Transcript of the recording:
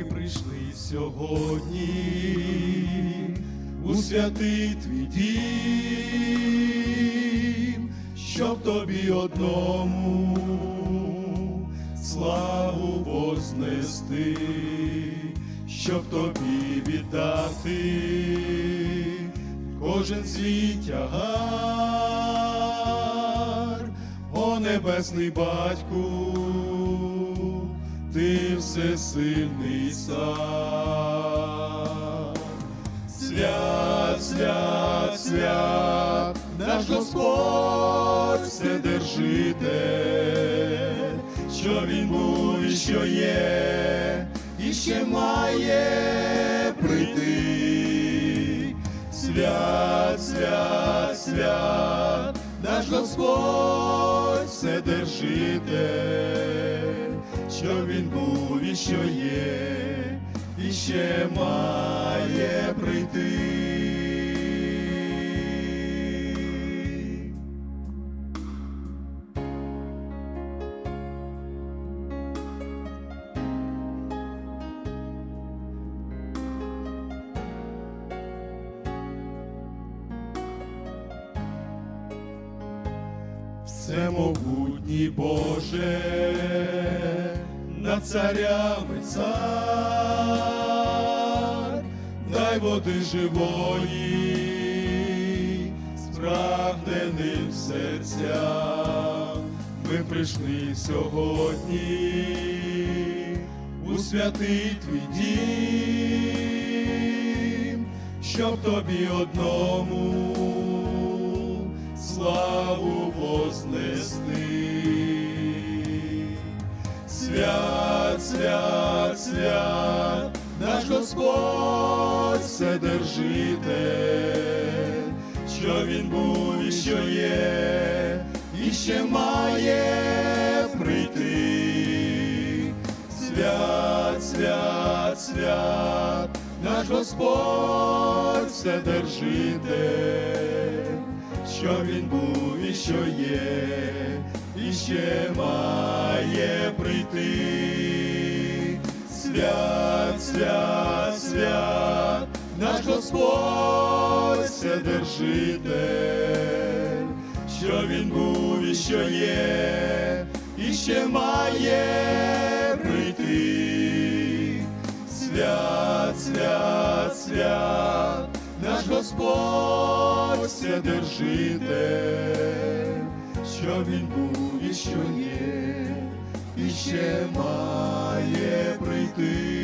прийшли сьогодні у святий твій дім, щоб тобі одному славу вознести, щоб тобі віддати кожен свій тягар, о небесний батьку, ти всесильний сам. Свят, свят, свят, наш Господь Вседержитель, що він був і що є, і ще має прийти. Свят, свят, свят, наш Господь Вседержитель, що він був і що є, і ще має прийти. Всемогутній Боже, над царями цар, дай води живої, спрагненим серцям. Ми прийшли сьогодні у святий твій дім, щоб тобі одному славу вознести. Свят, свят, свят, наш Господь Вседержитель, що він був і що є, і ще має прийти. Свят, свят, свят, наш Господь Вседержитель, що він був і що є, і ще має прийти. Свят, свят, свят, наш Господь Вседержитель, що він був і що є, і ще має прийти. Свят, свят, свят, наш Господь Вседержитель, що він був і що є, і ще має прийти. everything.